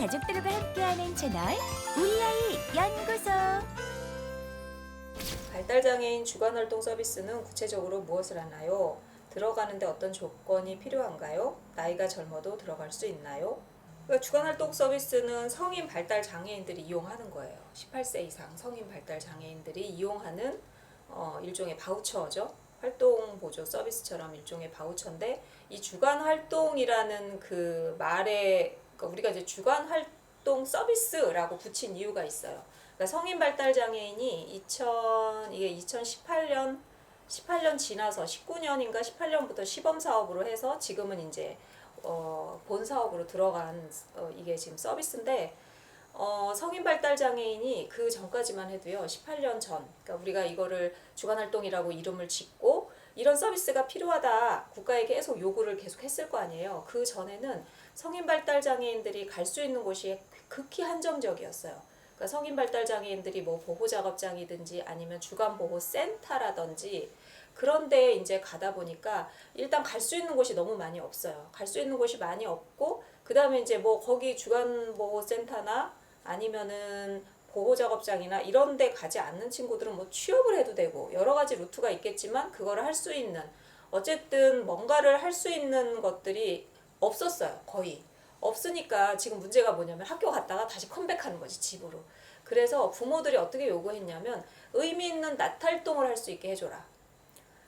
가족들과 함께하는 채널 우리 아이 연구소. 발달장애인 주간활동 서비스는 구체적으로 무엇을 하나요? 들어가는데 어떤 조건이 필요한가요? 나이가 젊어도 들어갈 수 있나요? 그러니까 주간활동 서비스는 성인 발달장애인들이 이용하는 거예요. 18세 이상 성인 발달장애인들이 이용하는 어, 일종의 바우처죠. 활동 보조 서비스처럼 일종의 바우처인데 이 주간 활동이라는 그 말에 그러니까 우리가 이제 주간 활동 서비스라고 붙인 이유가 있어요. 그러니까 성인 발달 장애인이 2000 이게 2018년 18년 지나서 19년인가 18년부터 시범 사업으로 해서 지금은 이제 어, 본 사업으로 들어간 어, 이게 지금 서비스인데 어, 성인 발달 장애인이 그 전까지만 해도요 18년 전 그러니까 우리가 이거를 주간 활동이라고 이름을 짓고 이런 서비스가 필요하다. 국가에 계속 요구를 계속 했을 거 아니에요. 그 전에는 성인 발달 장애인들이 갈 수 있는 곳이 극히 한정적이었어요. 그러니까 성인 발달 장애인들이 뭐 보호 작업장이든지 아니면 주간 보호 센터라든지 그런데 이제 가다 보니까 일단 갈 수 있는 곳이 너무 많이 없어요. 갈 수 있는 곳이 많이 없고 그다음에 이제 뭐 거기 주간 보호 센터나 아니면은 보호 작업장이나 이런 데 가지 않는 친구들은 뭐 취업을 해도 되고 여러 가지 루트가 있겠지만 그거를 할 수 있는 어쨌든 뭔가를 할 수 있는 것들이 없었어요. 거의. 없으니까 지금 문제가 뭐냐면 학교 갔다가 다시 컴백하는 거지 집으로. 그래서 부모들이 어떻게 요구했냐면 의미 있는 낮 활동을 할 수 있게 해줘라.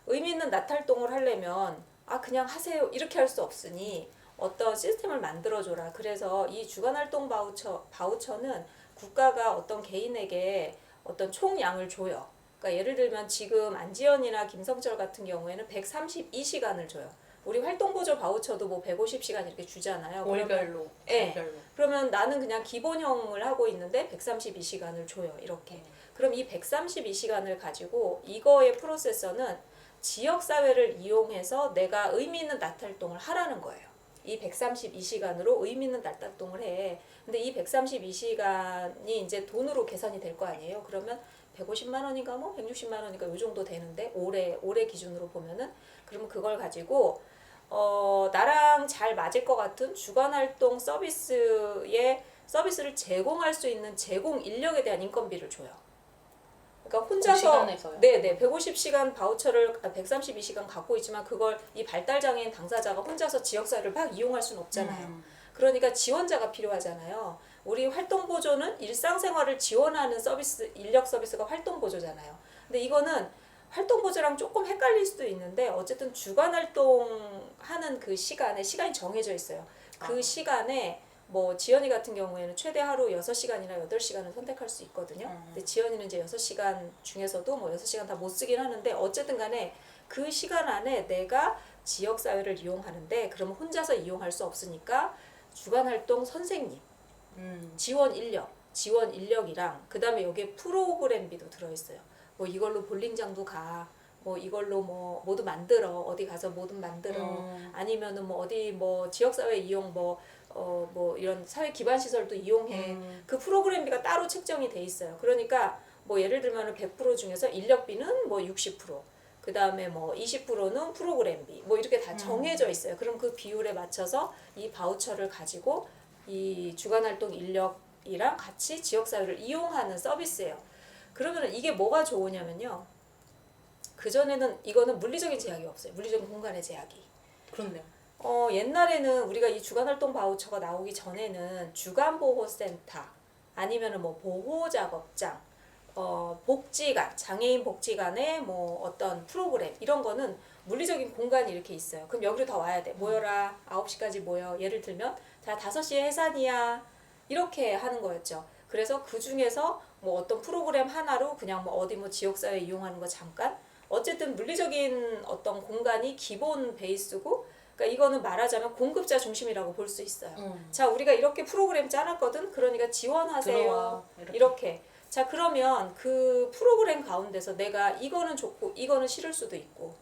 의미 있는 낮 활동을 하려면 아 그냥 하세요 이렇게 할 수 없으니 어떤 시스템을 만들어줘라. 그래서 이 주간 활동 바우처 바우처는 국가가 어떤 개인에게 어떤 총량을 줘요. 그러니까 예를 들면 지금 안지연이나 김성철 같은 경우에는 132시간을 줘요. 우리 활동보조 바우처도 뭐 150시간 이렇게 주잖아요. 월별로, 예. 달별로. 그러면 나는 그냥 기본형을 하고 있는데 132시간을 줘요. 이렇게. 그럼 이 132시간을 가지고 이거의 프로세서는 지역 사회를 이용해서 내가 의미 있는 낮 활동을 하라는 거예요. 이 132시간으로 의미 있는 낮 활동을 해. 근데 이 132시간이 이제 돈으로 계산이 될 거 아니에요. 그러면 150만 원인가 뭐 160만 원인가 요 정도 되는데 올해 올해 기준으로 보면은 그러면 그걸 가지고 어 나랑 잘 맞을 것 같은 주간 활동 서비스의 서비스를 제공할 수 있는 제공 인력에 대한 인건비를 줘요. 그러니까 혼자서? 네네 150시간 바우처를 132시간 갖고 있지만 그걸 이 발달 장애인 당사자가 혼자서 지역 사회를 막 이용할 수는 없잖아요. 음. 그러니까 지원자가 필요하잖아요. 우리 활동 보조는 일상생활을 지원하는 서비스 인력 서비스가 활동 보조잖아요. 근데 이거는 활동 보조랑 조금 헷갈릴 수도 있는데 어쨌든 주간 활동하는 그 시간에 시간이 정해져 있어요. 그 아. 시간에 뭐 지연이 같은 경우에는 최대 하루 6시간이나 8시간을 선택할 수 있거든요. 음. 근데 지연이는 이제 6시간 중에서도 뭐 6시간 다 못 쓰긴 하는데 어쨌든 간에 그 시간 안에 내가 지역 사회를 이용하는데 그러면 혼자서 이용할 수 없으니까 주간 활동 선생님, 음. 지원 인력, 지원 인력이랑 그다음에 여기에 프로그램비도 들어 있어요. 뭐 이걸로 볼링장도 가. 뭐 이걸로 뭐 모두 만들어 어디 가서 뭐든 만들어 음. 아니면은 뭐 어디 뭐 지역사회 이용 뭐 어 뭐 이런 사회 기반 시설도 이용해 음. 그 프로그램비가 따로 책정이 돼 있어요. 그러니까 뭐 예를 들면은 100% 중에서 인력비는 뭐 60%, 그 다음에 뭐 20%는 프로그램비, 뭐 이렇게 다 정해져 있어요. 그럼 그 비율에 맞춰서 이 바우처를 가지고 이 주간 활동 인력이랑 같이 지역 사회를 이용하는 서비스예요. 그러면은 이게 뭐가 좋으냐면요. 그 전에는 이거는 물리적인 제약이 없어요. 물리적인 공간의 제약이. 그렇네요. 어, 옛날에는 우리가 이 주간 활동 바우처가 나오기 전에는 주간 보호 센터 아니면은 뭐 보호 작업장 어, 복지관, 장애인 복지관의 뭐 어떤 프로그램 이런 거는 물리적인 공간이 이렇게 있어요. 그럼 여기로 다 와야 돼. 모여라. 9시까지 모여. 예를 들면 자, 5시에 해산이야. 이렇게 하는 거였죠. 그래서 그 중에서 뭐 어떤 프로그램 하나로 그냥 뭐 어디 뭐 지역사회 이용하는 거 잠깐 어쨌든 물리적인 어떤 공간이 기본 베이스고 그러니까 이거는 말하자면 공급자 중심이라고 볼 수 있어요. 음. 자, 우리가 이렇게 프로그램 짜놨거든. 그러니까 지원하세요. 들어와, 이렇게. 이렇게. 자, 그러면 그 프로그램 가운데서 내가 이거는 좋고 이거는 싫을 수도 있고.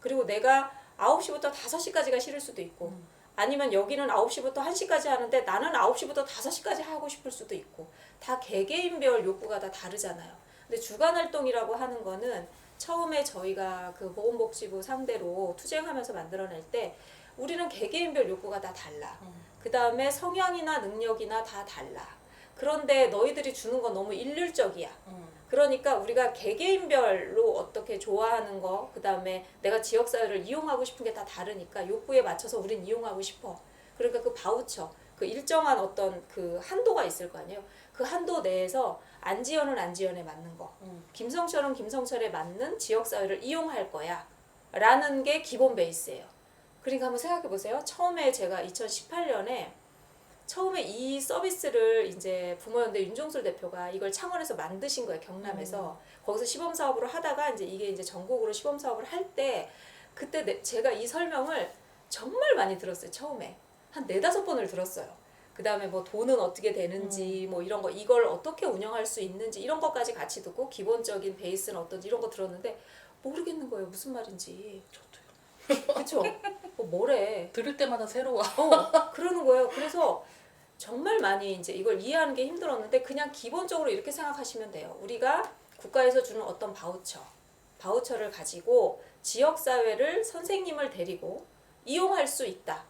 그리고 내가 9시부터 5시까지가 싫을 수도 있고. 음. 아니면 여기는 9시부터 1시까지 하는데 나는 9시부터 5시까지 하고 싶을 수도 있고. 다 개개인별 욕구가 다 다르잖아요. 근데 주간 활동이라고 하는 거는 처음에 저희가 그 보건복지부 상대로 투쟁하면서 만들어낼 때 우리는 개개인별 욕구가 다 달라. 음. 그 다음에 성향이나 능력이나 다 달라. 그런데 너희들이 주는 건 너무 일률적이야. 음. 그러니까 우리가 개개인별로 어떻게 좋아하는 거, 그 다음에 내가 지역사회를 이용하고 싶은 게 다 다르니까 욕구에 맞춰서 우린 이용하고 싶어. 그러니까 그 바우처, 그 일정한 어떤 그 한도가 있을 거 아니에요. 그 한도 내에서 안지연은 안지연에 맞는 거, 음. 김성철은 김성철에 맞는 지역 사회를 이용할 거야. 라는 게 기본 베이스예요. 그러니까 한번 생각해 보세요. 처음에 제가 2018년에 처음에 이 서비스를 이제 부모연대 윤종술 대표가 이걸 창원에서 만드신 거예요 경남에서 거기서 시범 사업으로 하다가 이제 이게 이제 전국으로 시범 사업을 할 때 그때 내- 제가 이 설명을 정말 많이 들었어요 처음에 한 네다섯 번을 들었어요 그 다음에 뭐 돈은 어떻게 되는지 뭐 이런 거 이걸 어떻게 운영할 수 있는지 이런 것까지 같이 듣고 기본적인 베이스는 어떤지 이런 거 들었는데 모르겠는 거예요 무슨 말인지 저도요. 그쵸 뭐 뭐래 들을 때마다 새로워. 어, 그러는 거예요. 그래서 정말 많이 이제 이걸 이해하는 게 힘들었는데 그냥 기본적으로 이렇게 생각하시면 돼요. 우리가 국가에서 주는 어떤 바우처, 바우처를 가지고 지역 사회를 선생님을 데리고 이용할 수 있다.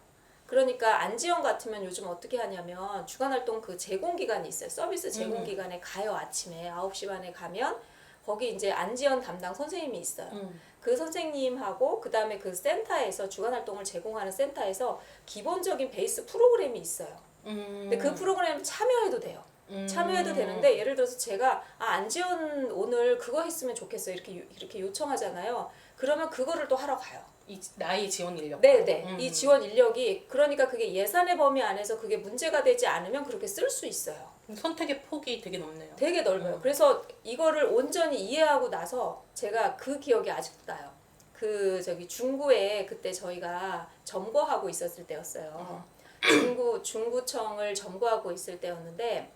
그러니까 안지원 같으면 요즘 어떻게 하냐면 주간 활동 그 제공 기간이 있어요. 서비스 제공 음. 기간에 가요 아침에 9시 반에 가면 거기 이제 안지원 담당 선생님이 있어요. 음. 그 선생님하고 그 다음에 그 센터에서 주간 활동을 제공하는 센터에서 기본적인 베이스 프로그램이 있어요. 음. 근데 그 프로그램 참여해도 돼요. 음. 참여해도 되는데 예를 들어서 제가 아 안지원 오늘 그거 했으면 좋겠어 이렇게 요- 이렇게 요청하잖아요. 그러면 그거를 또 하러 가요. 이 나의 지원 인력. 네네. 음. 이 지원 인력이 그러니까 그게 예산의 범위 안에서 그게 문제가 되지 않으면 그렇게 쓸 수 있어요. 선택의 폭이 되게 넓네요. 되게 넓어요. 음. 그래서 이거를 온전히 이해하고 나서 제가 그 기억이 아직도 나요. 그 저기 중구에 그때 저희가 점거하고 있었을 때였어요. 중구 중구청을 점거하고 있을 때였는데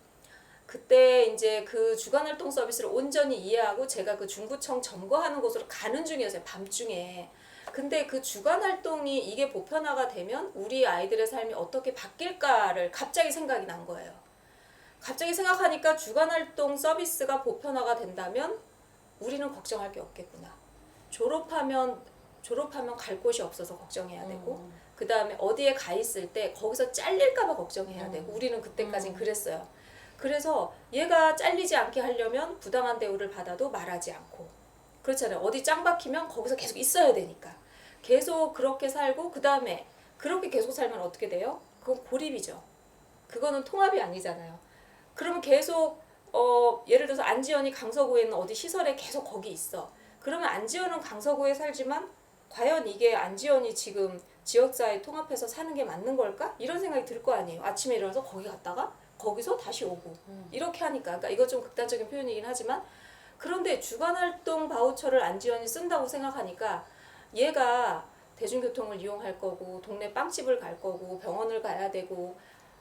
그때 이제 그 주간 활동 서비스를 온전히 이해하고 제가 그 중구청 점거하는 곳으로 가는 중이었어요. 밤중에. 근데 그 주간 활동이 이게 보편화가 되면 우리 아이들의 삶이 어떻게 바뀔까를 갑자기 생각이 난 거예요. 갑자기 생각하니까 주간 활동 서비스가 보편화가 된다면 우리는 걱정할 게 없겠구나. 졸업하면 졸업하면 갈 곳이 없어서 걱정해야 되고 음. 그 다음에 어디에 가 있을 때 거기서 잘릴까봐 걱정해야 음. 되고 우리는 그때까진 음. 그랬어요. 그래서 얘가 잘리지 않게 하려면 부당한 대우를 받아도 말하지 않고 그렇잖아요. 어디 짱 박히면 거기서 계속 있어야 되니까 계속 그렇게 살고 그 다음에 그렇게 계속 살면 어떻게 돼요? 그건 고립이죠. 그거는 통합이 아니잖아요. 그러면 계속 어 예를 들어서 안지연이 강서구에 있는 어디 시설에 계속 거기 있어. 그러면 안지연은 강서구에 살지만 과연 이게 안지연이 지금 지역사회 통합해서 사는 게 맞는 걸까? 이런 생각이 들 거 아니에요. 아침에 일어나서 거기 갔다가 거기서 다시 오고 음. 이렇게 하니까 그러니까 이거 좀 극단적인 표현이긴 하지만 그런데 주간활동 바우처를 안지연이 쓴다고 생각하니까 얘가 대중교통을 이용할 거고 동네 빵집을 갈 거고 병원을 가야 되고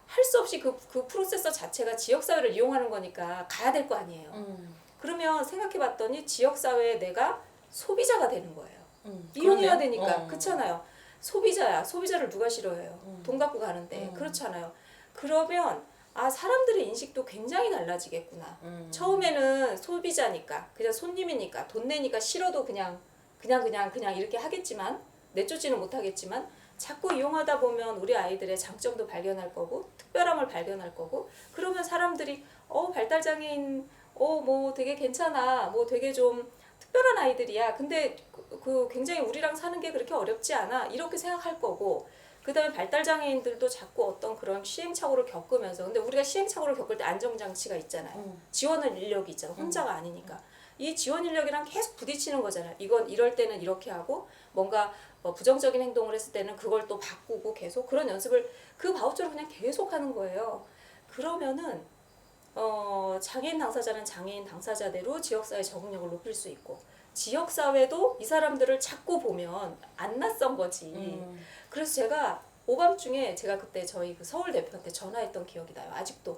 할 수 없이 그, 그 프로세서 자체가 지역사회를 이용하는 거니까 가야 될 거 아니에요. 음. 그러면 생각해 봤더니 지역사회에 내가 소비자가 되는 거예요. 음. 이용해야 그러네요. 되니까 어. 그렇잖아요. 소비자야. 소비자를 누가 싫어해요? 음. 돈 갖고 가는데 음. 그렇잖아요. 그러면 아 사람들의 인식도 굉장히 달라지겠구나. 음. 처음에는 소비자니까 그냥 손님이니까 돈 내니까 싫어도 그냥 그냥 그냥 그냥 이렇게 하겠지만 내쫓지는 못하겠지만 자꾸 이용하다 보면 우리 아이들의 장점도 발견할 거고 특별함을 발견할 거고 그러면 사람들이 어 발달 장애인 어 뭐 되게 괜찮아 뭐 되게 좀 특별한 아이들이야 근데 그, 그 굉장히 우리랑 사는 게 그렇게 어렵지 않아 이렇게 생각할 거고 그다음에 발달 장애인들도 자꾸 어떤 그런 시행착오를 겪으면서 근데 우리가 시행착오를 겪을 때 안정장치가 있잖아요. 음. 지원 인력이 있잖아. 혼자가 아니니까. 이 지원 인력이랑 계속 부딪히는 거잖아요. 이건 이럴 때는 이렇게 하고 뭔가 뭐 부정적인 행동을 했을 때는 그걸 또 바꾸고 계속 그런 연습을 그 바우처를 그냥 계속 하는 거예요. 그러면은 어, 장애인 당사자는 장애인 당사자대로 지역사회 적응력을 높일 수 있고 지역사회도 이 사람들을 자꾸 보면 안 낯선 거지. 음. 그래서 제가 오밤중에 제가 그때 저희 그 서울 대표한테 전화했던 기억이 나요. 아직도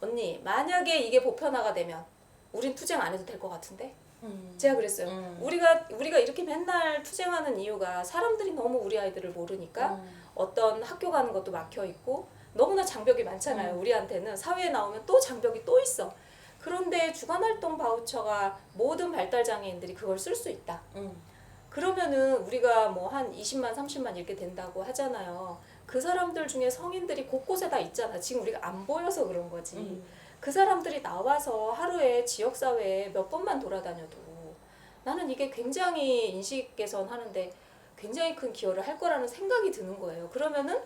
언니 만약에 이게 보편화가 되면 우린 투쟁 안 해도 될 것 같은데 음. 제가 그랬어요. 음. 우리가 우리가 이렇게 맨날 투쟁하는 이유가 사람들이 너무 우리 아이들을 모르니까 음. 어떤 학교 가는 것도 막혀 있고 너무나 장벽이 많잖아요. 음. 우리한테는 사회에 나오면 또 장벽이 또 있어. 그런데 주간 활동 바우처가 모든 발달 장애인들이 그걸 쓸 수 있다. 음. 그러면은 우리가 뭐 한 20만, 30만 이렇게 된다고 하잖아요. 그 사람들 중에 성인들이 곳곳에 다 있잖아. 지금 우리가 안 보여서 그런 거지. 음. 그 사람들이 나와서 하루에 지역사회에 몇 번만 돌아다녀도 나는 이게 굉장히 인식 개선하는데 굉장히 큰 기여를 할 거라는 생각이 드는 거예요. 그러면은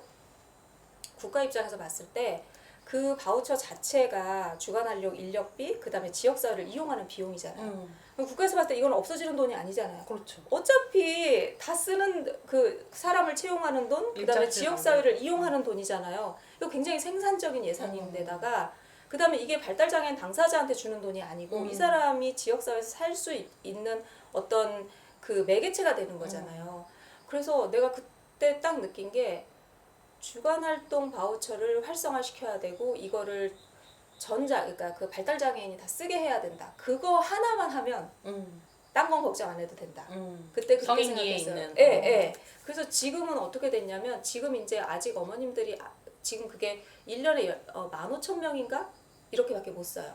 국가 입장에서 봤을 때 그 바우처 자체가 주간활력 인력비 그다음에 지역사회를 이용하는 비용이잖아요. 음. 국가에서 봤을 때 이건 없어지는 돈이 아니잖아요. 그렇죠. 어차피 다 쓰는 그 사람을 채용하는 돈, 그다음에 일자리 지역 쓰는 사회를 이용하는 돈이잖아요. 이거 굉장히 생산적인 예산인데다가 그 다음에 이게 발달 장애인 당사자한테 주는 돈이 아니고 음. 이 사람이 지역 사회에서 살 수 있는 어떤 그 매개체가 되는 거잖아요. 그래서 내가 그때 딱 느낀 게 주간 활동 바우처를 활성화시켜야 되고 이거를 전자 그러니까 그 발달 장애인이 다 쓰게 해야 된다. 그거 하나만 하면 음. 딴건 걱정 안 해도 된다. 음. 그때 그렇게 성인기에 생각했어요. 예, 예. 그래서 지금은 어떻게 됐냐면 지금 이제 아직 어머님들이 아- 지금 그게 1년에 열- 어, 15,000명인가? 이렇게밖에 못 써요.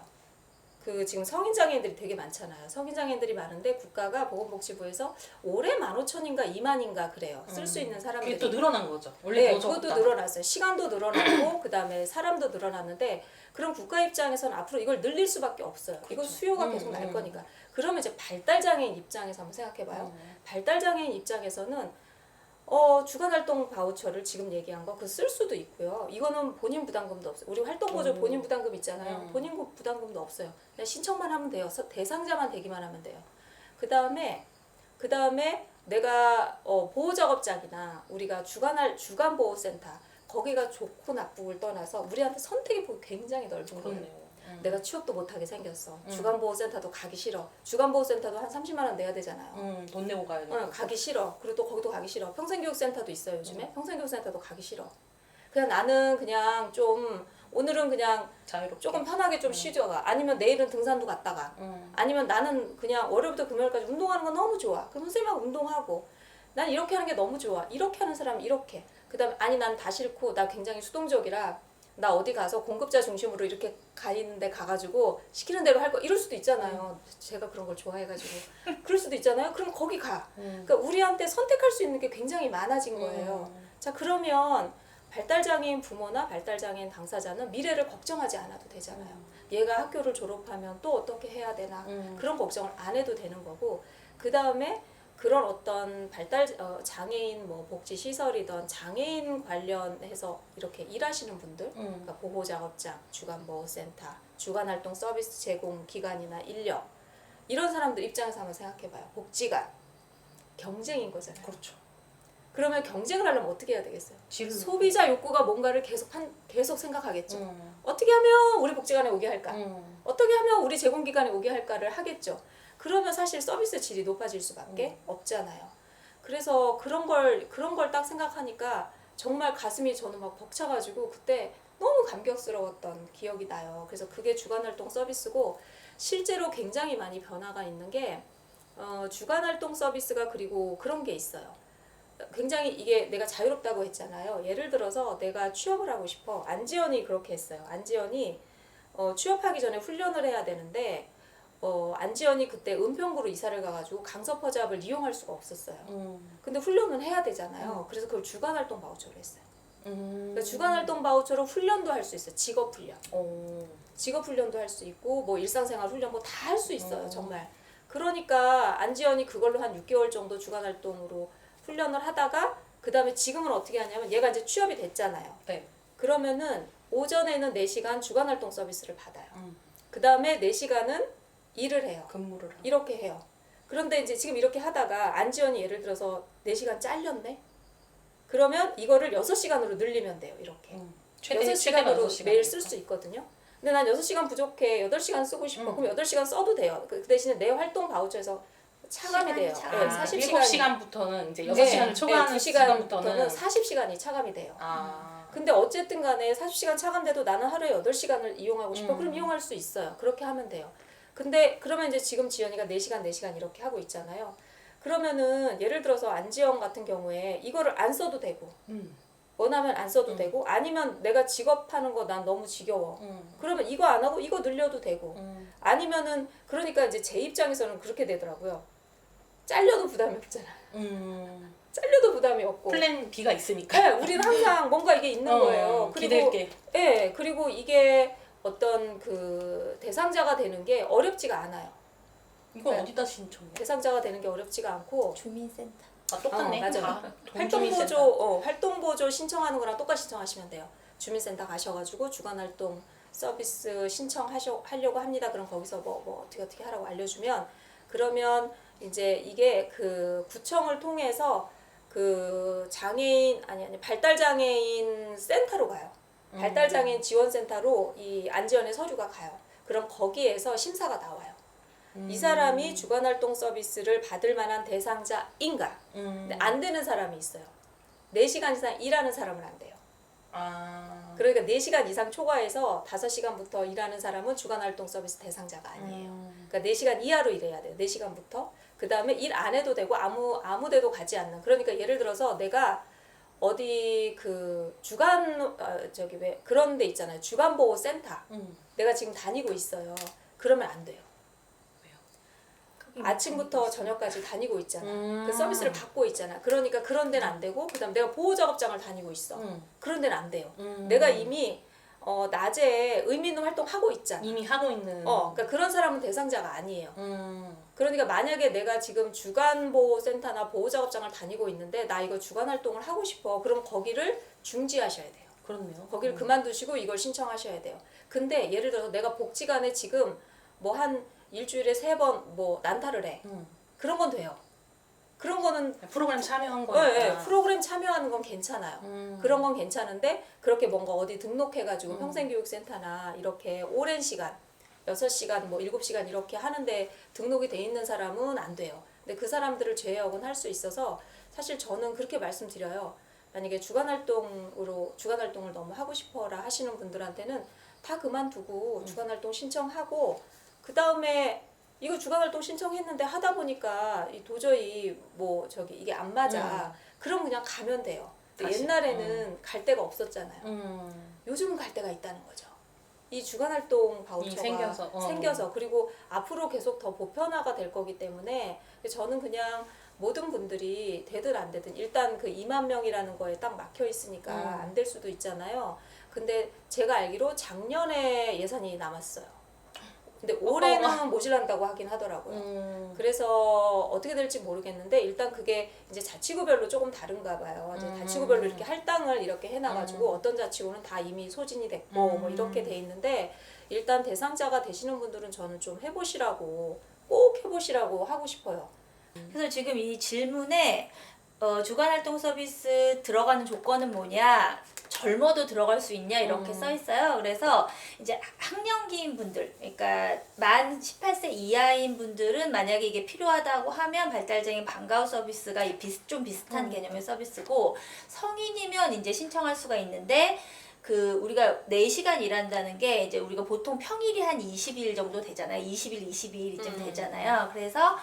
그 지금 성인 장애인들이 되게 많잖아요. 성인 장애인들이 많은데 국가가 보건복지부에서 올해 15,000인가 2만인가 그래요. 쓸 수 있는 사람들이. 그게 또 늘어난 거죠. 원래 네, 더 그것도 적다. 늘어났어요. 시간도 늘어났고 그다음에 사람도 늘어났는데 그럼 국가 입장에서는 앞으로 이걸 늘릴 수밖에 없어요. 이거 그렇죠. 수요가 음, 계속 날 음. 거니까. 그러면 이제 발달 장애인 입장에서 한번 생각해 봐요. 음. 발달 장애인 입장에서는 어, 주간 활동 바우처를 지금 얘기한 거 그 쓸 수도 있고요. 이거는 본인 부담금도 없어요. 우리 활동 보조 음. 본인 부담금 있잖아요. 음. 본인 부- 부담금도 없어요. 그냥 신청만 하면 돼요. 서- 대상자만 되기만 하면 돼요. 그 다음에 그 다음에 내가 어, 보호 작업장이나 우리가 주간할 주간 보호 센터 거기가 좋고 나쁘고를 떠나서 우리한테 선택의 폭이 굉장히 넓은 거예요. 그렇네요. 음. 내가 취업도 못하게 생겼어. 음. 주간보호센터도 가기 싫어. 주간보호센터도 한 30만 원 내야 되잖아요. 음, 돈 내고 가야 돼. 어, 가기 싫어. 그리고 또 거기도 가기 싫어. 평생교육센터도 있어요 요즘에. 평생교육센터도 가기 싫어. 그냥 나는 그냥 좀 오늘은 그냥 자유롭게. 조금 편하게 좀 쉬다가 아니면 내일은 등산도 갔다가 음. 아니면 나는 그냥 월요일부터 금요일까지 운동하는 거 너무 좋아. 그럼 선생님하고 운동하고 난 이렇게 하는 게 너무 좋아. 이렇게 하는 사람 이렇게. 그다음에 아니 난 다 싫고 나 굉장히 수동적이라 나 어디 가서 공급자 중심으로 이렇게 가 있는데 가가지고 시키는 대로 할 거 이럴 수도 있잖아요. 제가 그런 걸 좋아해가지고 그럴 수도 있잖아요. 그럼 거기 가. 음. 그러니까 우리한테 선택할 수 있는 게 굉장히 많아진 거예요. 음. 자 그러면 발달장애인 부모나 발달장애인 당사자는 미래를 걱정하지 않아도 되잖아요. 얘가 학교를 졸업하면 또 어떻게 해야 되나 음. 그런 걱정을 안 해도 되는 거고 그 다음에 그런 어떤 발달 어, 장애인 뭐 복지 시설이던 장애인 관련해서 이렇게 일하시는 분들 음. 그러니까 보호 작업장, 주간 보호센터, 주간 활동 서비스 제공 기관이나 인력 이런 사람들 입장에서 한번 생각해봐요. 복지가 경쟁인 거잖아요. 그렇죠. 그러면 경쟁을 하려면 어떻게 해야 되겠어요? 질문. 소비자 욕구가 뭔가를 계속 한, 계속 생각하겠죠. 음. 어떻게 하면 우리 복지관에 오게 할까? 음. 어떻게 하면 우리 제공기관에 오게 할까를 하겠죠. 그러면 사실 서비스 질이 높아질 수밖에 없잖아요. 그래서 그런 걸 그런 걸 딱 생각하니까 정말 가슴이 저는 막 벅차가지고 그때 너무 감격스러웠던 기억이 나요. 그래서 그게 주간활동 서비스고 실제로 굉장히 많이 변화가 있는 게 어, 주간활동 서비스가 그리고 그런 게 있어요. 굉장히 이게 내가 자유롭다고 했잖아요. 예를 들어서 내가 취업을 하고 싶어. 안지연이 그렇게 했어요. 안지연이 어, 취업하기 전에 훈련을 해야 되는데 어, 안지연이 그때 은평구로 이사를 가가지고 강서퍼잡을 이용할 수가 없었어요. 음. 근데 훈련은 해야 되잖아요. 그래서 그걸 주간활동 바우처로 했어요. 음. 그러니까 주간활동 바우처로 훈련도 할 수 있어요. 직업 훈련. 오. 직업 훈련도 할 수 있고 뭐 일상생활 훈련 뭐 다 할 수 있어요 어. 정말 그러니까 안지연이 그걸로 한 6개월 정도 주간 활동으로 훈련을 하다가 그 다음에 지금은 어떻게 하냐면 얘가 이제 취업이 됐잖아요 네. 그러면은 오전에는 4시간 주간 활동 서비스를 받아요 음. 그 다음에 4시간은 일을 해요 근무를 하. 이렇게 해요 그런데 이제 지금 이렇게 하다가 안지연이 예를 들어서 4시간 잘렸네 그러면 이거를 6시간으로 늘리면 돼요 이렇게 음. 여섯 시간으로 여섯 매일 시간이니까. 쓸수 있거든요. 근데 난 6시간 부족해. 8시간 쓰고 싶어. 음. 그럼 8시간 써도 돼요. 그 대신에 내 활동 바우처에서 차감이 돼요. 차감. 네, 아, 40시간. 7시간부터는 이제 6시간을 초과하는 시간부터는 40시간이 차감이 돼요. 아. 근데 어쨌든 간에 40시간 차감돼도 나는 하루에 8시간을 이용하고 싶어. 음. 그럼 이용할 수 있어요. 그렇게 하면 돼요. 근데 그러면 이제 지금 지연이가 4시간 4시간 이렇게 하고 있잖아요. 그러면은 예를 들어서 안지영 같은 경우에 이거를 안 써도 되고 음. 원하면 안 써도 음. 되고 아니면 내가 직업하는 거 난 너무 지겨워. 음. 그러면 이거 안 하고 이거 늘려도 되고 음. 아니면은 그러니까 이제 제 입장에서는 그렇게 되더라고요. 잘려도 부담이 없잖아. 음. 잘려도 부담이 없고. 플랜 B가 있으니까. 네, 우리는 항상 뭔가 이게 있는 어, 거예요. 그리고 기댈 게. 예, 그리고 이게 어떤 그 대상자가 되는 게 어렵지가 않아요. 이거 네. 어디다 신청해? 대상자가 되는 게 어렵지가 않고 주민센터. 아 똑같네. 어, 맞아. 다 활동보조. 어, 활동보조 신청하는 거랑 똑같이 신청하시면 돼요. 주민센터 가셔가지고 주간활동 서비스 신청하셔 하려고 합니다. 그럼 거기서 뭐 뭐 어떻게 어떻게 하라고 알려주면 그러면 이제 이게 그 구청을 통해서 그 장애인 아니 아니 발달 장애인 센터로 가요. 음. 발달 장애인 지원센터로 이 안지원의 서류가 가요. 그럼 거기에서 심사가 나와요. 음. 이 사람이 주간활동 서비스를 받을 만한 대상자인가? 음. 근데 안 되는 사람이 있어요. 4시간 이상 일하는 사람은 안 돼요. 아. 그러니까 4시간 이상 초과해서 5시간부터 일하는 사람은 주간활동 서비스 대상자가 아니에요. 음. 그러니까 4시간 이하로 일해야 돼요. 4시간부터. 그 다음에 일 안 해도 되고 아무 아무 데도 가지 않는. 그러니까 예를 들어서 내가 어디 그 주간 어, 저기 왜 그런 데 있잖아요. 주간 보호 센터. 음. 내가 지금 다니고 있어요. 그러면 안 돼요. 아침부터 저녁까지 다니고 있잖아. 음. 그 서비스를 받고 있잖아. 그러니까 그런 데는 안 되고 그 다음 내가 보호 작업장을 다니고 있어. 음. 그런 데는 안 돼요. 음. 내가 이미 어 낮에 의미 있는 활동 하고 있잖아. 이미 하고 있는. 어, 그러니까 그런 사람은 대상자가 아니에요. 음. 그러니까 만약에 내가 지금 주간 보호 센터나 보호 작업장을 다니고 있는데 나 이거 주간 활동을 하고 싶어. 그럼 거기를 중지하셔야 돼요. 그렇네요. 거기를 음. 그만두시고 이걸 신청하셔야 돼요. 근데 예를 들어서 내가 복지관에 지금 뭐 한 일주일에 세 번 뭐 난타를 해. 음. 그런 건 돼요. 그런 거는 프로그램 참여한 예, 거니까. 예, 프로그램 참여하는 건 괜찮아요. 음. 그런 건 괜찮은데 그렇게 뭔가 어디 등록해가지고 음. 평생교육센터나 이렇게 오랜 시간 6시간 뭐 7시간 이렇게 하는데 등록이 돼 있는 사람은 안 돼요. 근데 그 사람들을 제외하고는 할 수 있어서 사실 저는 그렇게 말씀드려요. 만약에 주간 활동으로 주간 활동을 너무 하고 싶어라 하시는 분들한테는 다 음. 그만두고 주간 활동 신청하고 그 다음에 이거 주간 활동 신청했는데 하다 보니까 이 도저히 뭐 저기 이게 안 맞아. 그럼 그냥 가면 돼요. 근데 음. 옛날에는 갈 데가 없었잖아요. 음. 요즘은 갈 데가 있다는 거죠. 이 주간 활동 바우처가 이 생겨서, 어. 생겨서 그리고 앞으로 계속 더 보편화가 될 거기 때문에 저는 그냥 모든 분들이 되든 안 되든 일단 그 2만 명이라는 거에 딱 막혀 있으니까 음. 안될 수도 있잖아요. 근데 제가 알기로 작년에 예산이 남았어요. 근데 올해는 모질란다고 하긴 하더라고요. 음. 그래서 어떻게 될지 모르겠는데 일단 그게 이제 자치구별로 조금 다른가 봐요. 이제 음. 자치구별로 이렇게 할당을 이렇게 해놔가지고 어떤 자치구는 다 이미 소진이 됐고 뭐 음. 이렇게 돼 있는데 일단 대상자가 되시는 분들은 저는 좀 해보시라고 꼭 해보시라고 하고 싶어요. 그래서 지금 이 질문에 어, 주간활동 서비스 들어가는 조건은 뭐냐? 젊어도 들어갈 수 있냐 이렇게 음. 써 있어요. 그래서 이제 학령기인 분들, 그러니까 만 18세 이하인 분들은 만약에 이게 필요하다고 하면 발달장애인 방과후 서비스가 이 비슷 좀 비슷한 음. 개념의 서비스고 성인이면 이제 신청할 수가 있는데 그 우리가 4시간 일한다는 게 이제 우리가 보통 평일이 한 20일 정도 되잖아요. 20일, 22일쯤 음. 되잖아요. 그래서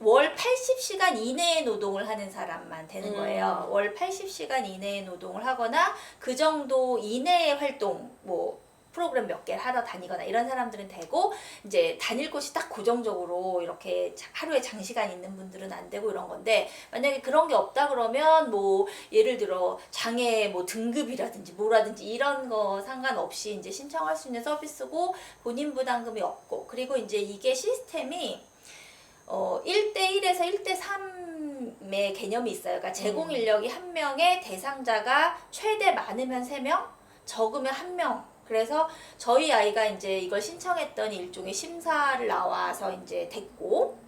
월 80시간 이내의 노동을 하는 사람만 되는 음. 거예요. 월 80시간 이내의 노동을 하거나 그 정도 이내의 활동 뭐 프로그램 몇 개를 하러 다니거나 이런 사람들은 되고 이제 다닐 곳이 딱 고정적으로 이렇게 자- 하루에 장시간 있는 분들은 안 되고 이런 건데 만약에 그런 게 없다 그러면 뭐 예를 들어 장애 뭐 등급이라든지 뭐라든지 이런 거 상관없이 이제 신청할 수 있는 서비스고 본인 부담금이 없고 그리고 이제 이게 시스템이 어 1대1에서 1대3의 개념이 있어요. 그러니까 제공 인력이 한 명에 대상자가 최대 많으면 3명, 적으면 1명. 그래서 저희 아이가 이제 이걸 신청했더니 일종의 심사를 나와서 이제 됐고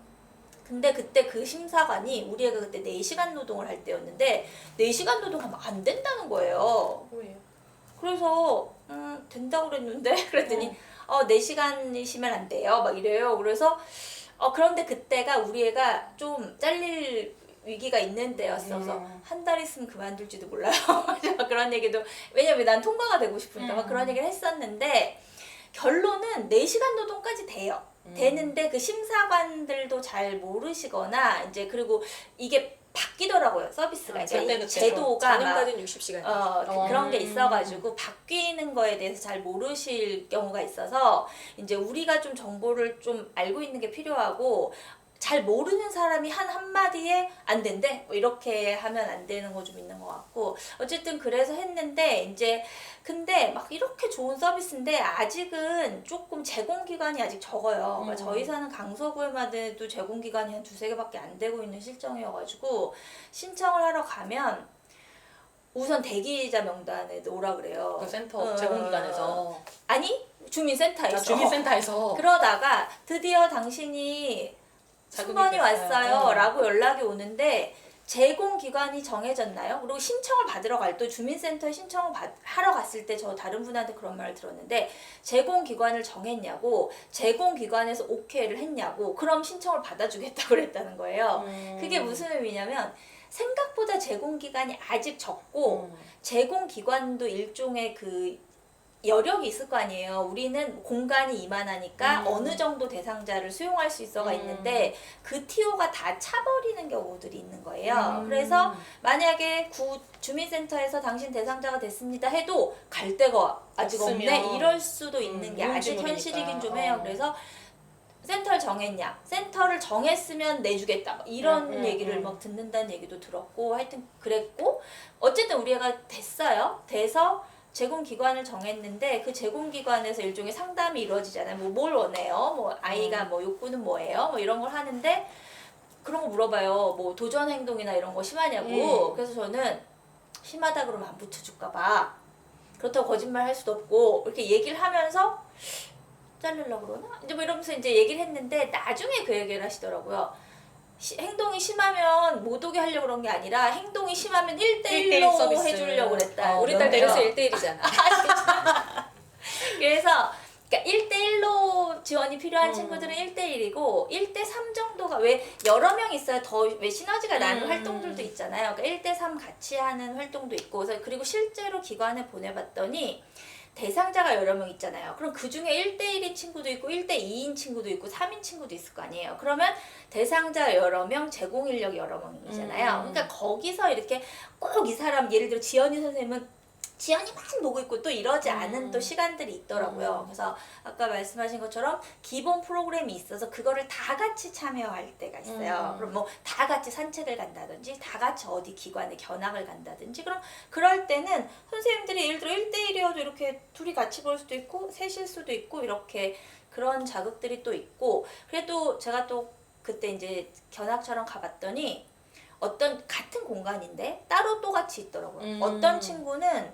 근데 그때 그 심사관이 우리 애가 그때 4시간 노동을 할 때였는데 4시간 노동하면 안 된다는 거예요. 그래서 음 된다고 그랬는데 그랬더니 어 4시간이시면 안 돼요 막 이래요 그래서 어 그런데 그때가 우리 애가 좀 잘릴 위기가 있는 때였어서 음. 한달 있으면 그만둘지도 몰라요 막 그런 얘기도 왜냐면 난 통과가 되고 싶으니까 막 음. 그런 얘기를 했었는데 결론은 4시간 노동까지 돼요 음. 되는데 그 심사관들도 잘 모르시거나 이제 그리고 이게 바뀌더라고요 서비스가 아, 그때 제도가 막 작년까지는 60시간. 어, 그- 어. 그 런 게 있어가지고 바뀌는 거에 대해서 잘 모르실 경우가 있어서 이제 우리가 좀 정보를 좀 알고 있는 게 필요하고 잘 모르는 사람이 한 한마디에 안 된대 뭐 이렇게 하면 안 되는 거 좀 있는 것 같고 어쨌든 그래서 했는데 이제 근데 막 이렇게 좋은 서비스인데 아직은 조금 제공 기간이 아직 적어요. 그러니까 음. 저희 사는 강서구에만 해도 제공 기간이 한 두세 개밖에 안 되고 있는 실정이어가지고 신청을 하러 가면 우선 대기자 명단에 오라 그래요. 그 센터 어. 제공기관에서 아니 주민센터에서 아, 주민센터에서 그러다가 드디어 당신이 순번이. 왔어요 어. 라고 연락이 오는데 제공 기관이 정해졌나요? 그리고 신청을 받으러 갈 때 주민센터에 신청을 받, 하러 갔을 때 저 다른 분한테 그런 말을 들었는데 제공 기관을 정했냐고 제공 기관에서 오케이를 했냐고 그럼 신청을 받아주겠다고 그랬다는 거예요. 음. 그게 무슨 의미냐면 생각보다 제공 기간이 아직 적고 음. 제공 기관도 일종의 그 여력이 있을 거 아니에요. 우리는 공간이 이만하니까 음. 어느 정도 대상자를 수용할 수 있어가 음. 있는데 그 티오가 다 차버리는 경우들이 있는 거예요. 음. 그래서 만약에 구 주민센터에서 당신 대상자가 됐습니다 해도 갈 데가 아직 없으면. 없네 이럴 수도 있는 음, 게 아직 무용지물이니까. 현실이긴 좀 해요. 어. 그래서 센터를 정했냐? 센터를 정했으면 내주겠다. 막 이런 음, 음, 얘기를 음. 막 듣는다는 얘기도 들었고 하여튼 그랬고 어쨌든 우리 애가 됐어요. 돼서 제공 기관을 정했는데 그 제공 기관에서 일종의 상담이 이루어지잖아요. 뭐 뭘 원해요? 뭐 아이가 음. 뭐 욕구는 뭐예요? 뭐 이런 걸 하는데 그런 거 물어봐요. 뭐 도전 행동이나 이런 거 심하냐고. 음. 그래서 저는 심하다 그러면 안 붙여줄까 봐. 그렇다고 거짓말 할 수도 없고 이렇게 얘기를 하면서 자르려고 그러나? 이제 뭐 이러면서 이제 얘기를 했는데 나중에 그 얘기를 하시더라고요. 시- 행동이 심하면 못 오게 하려고 그런 게 아니라 행동이 심하면 1대1로 일대일 서비스. 해주려고 그랬다. 어, 우리 넌딸 그래서 1대1이잖아. 그래서 그러니까 1대1로 지원이 필요한 음. 친구들은 1대1이고 1대3 정도가 왜 여러 명 있어야 더 왜 시너지가 나는 음. 활동들도 있잖아요. 그러니까 1대3 같이 하는 활동도 있고 그래서 그리고 실제로 기관에 보내봤더니 대상자가 여러 명 있잖아요. 그럼 그 중에 1대1인 친구도 있고 1대2인 친구도 있고 3인 친구도 있을 거 아니에요. 그러면 대상자 여러 명, 제공 인력 여러 명이잖아요. 음. 그러니까 거기서 이렇게 꼭 이 사람 예를 들어 지연이 선생님은 지연이 막 노고 있고 또 이러지 않은 음. 또 시간들이 있더라고요. 음. 그래서 아까 말씀하신 것처럼 기본 프로그램이 있어서 그거를 다 같이 참여할 때가 있어요. 음. 그럼 뭐 다 같이 산책을 간다든지 다 같이 어디 기관에 견학을 간다든지 그럼 그럴 때는 선생님들이 예를 들어 1대1이어도 이렇게 둘이 같이 볼 수도 있고 셋일 수도 있고 이렇게 그런 자극들이 또 있고 그래도 제가 또 그때 이제 견학처럼 가봤더니 어떤 같은 공간인데 따로 또 같이 있더라고요. 음. 어떤 친구는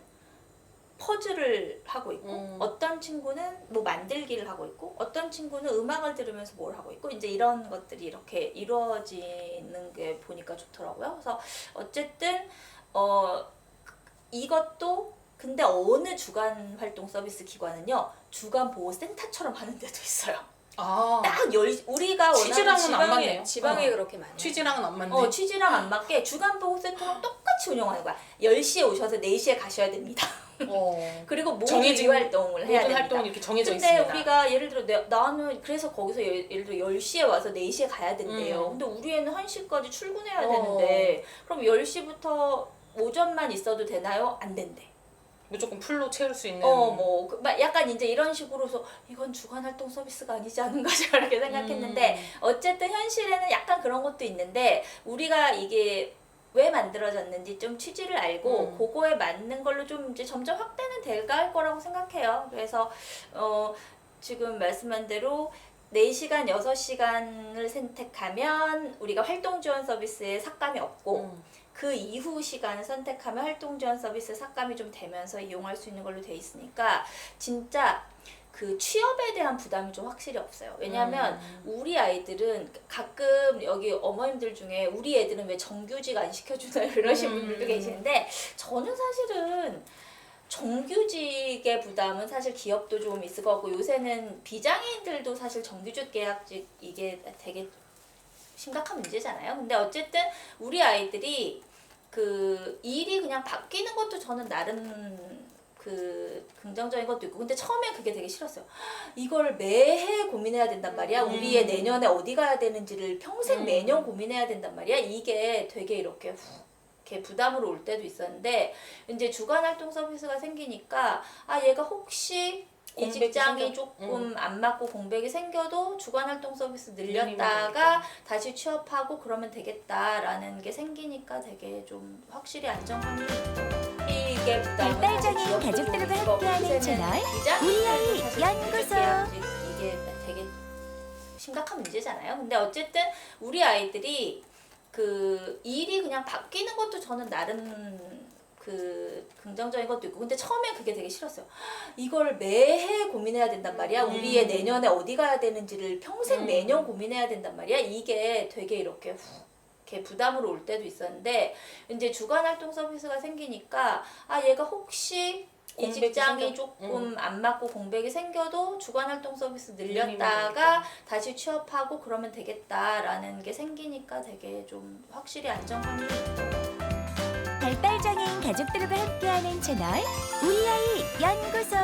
퍼즐을 하고 있고 음. 어떤 친구는 뭐 만들기를 하고 있고 어떤 친구는 음악을 들으면서 뭘 하고 있고 이제 이런 것들이 이렇게 이루어지는 게 보니까 좋더라고요. 그래서 어쨌든 어 이것도 근데 어느 주간 활동 서비스 기관은요 주간 보호 센터처럼 하는 데도 있어요. 아 딱 열, 우리가 원하는 취지랑은 안 지방에 맞네요. 지방에 어. 그렇게 많이. 취지랑은 안 맞네. 어, 취지랑 안 맞게 주간 보호 센터랑 똑같이 운영하는 거야. 10시에 오셔서 4시에 가셔야 됩니다. 어. 그리고 모두 정해진 이 활동을 해야 모든 됩니다. 활동이 이렇게 정해져 근데 있습니다. 우리가 예를 들어 내, 나는 그래서 거기서 예, 예를 들어 10시에 와서 4시에 가야 된대요. 음. 근데 우리 애는 1시까지 출근해야 어. 되는데 그럼 10시부터 오전만 있어도 되나요? 안 된대. 무조건 풀로 채울 수 있는. 어, 뭐, 그, 막 약간 이제 이런 식으로서 이건 주간 활동 서비스가 아니지 않은가 이렇게 생각했는데 음. 어쨌든 현실에는 약간 그런 것도 있는데 우리가 이게 왜 만들어졌는지 좀 취지를 알고 음. 그거에 맞는 걸로 좀 이제 점점 확대는 할 거라고 생각해요. 그래서 어 지금 말씀한 대로 4시간, 6시간을 선택하면 우리가 활동 지원 서비스에 삭감이 없고 음. 그 이후 시간을 선택하면 활동 지원 서비스 삭감이 좀 되면서 이용할 수 있는 걸로 돼 있으니까 진짜 그 취업에 대한 부담이 좀 확실히 없어요. 왜냐하면 음. 우리 아이들은 가끔 여기 어머님들 중에 우리 애들은 왜 정규직 안 시켜주나요? 이러신 음. 분들도 계시는데 저는 사실은 정규직의 부담은 사실 기업도 좀 있을 것 같고 요새는 비장애인들도 사실 정규직 계약직 이게 되게 심각한 문제잖아요. 근데 어쨌든 우리 아이들이 그 일이 그냥 바뀌는 것도 저는 나름 그 긍정적인 것도 있고 근데 처음에 그게 되게 싫었어요. 이걸 매해 고민해야 된단 말이야. 음. 우리의 내년에 어디 가야 되는지를 평생 음. 매년 고민해야 된단 말이야. 이게 되게 이렇게 후 이렇게 부담으로 올 때도 있었는데 이제 주간 활동 서비스가 생기니까 아 얘가 혹시 이 직장이 조금 안 맞고 공백이 생겨도 주간활동 서비스 늘렸다가 다시 취업하고 그러면 되겠다라는 게 생기니까 되게 좀 확실히 안정감이 이게 지역적으로 가족들과 함께하는 채널 비자금이 우리 아이 사실 연구소. 이게 되게 심각한 문제잖아요. 근데 어쨌든 우리 아이들이 그 일이 그냥 바뀌는 것도 저는 나름 그 긍정적인 것도 있고 근데 처음에 그게 되게 싫었어요. 이걸 매해 고민해야 된단 말이야. 음. 우리의 내년에 어디 가야 되는지를 평생 음. 매년 고민해야 된단 말이야. 이게 되게 이렇게 후 이렇게 부담으로 올 때도 있었는데 이제 주간 활동 서비스가 생기니까 아 얘가 혹시 이 직장이 생겨- 조금 안 맞고 공백이 생겨도 주간 활동 서비스 늘렸다가 다시 취업하고 그러면 되겠다라는 게 생기니까 되게 좀 확실히 안정감이 있고 발달장애인 가족들과 함께하는 채널 우리 아이 연구소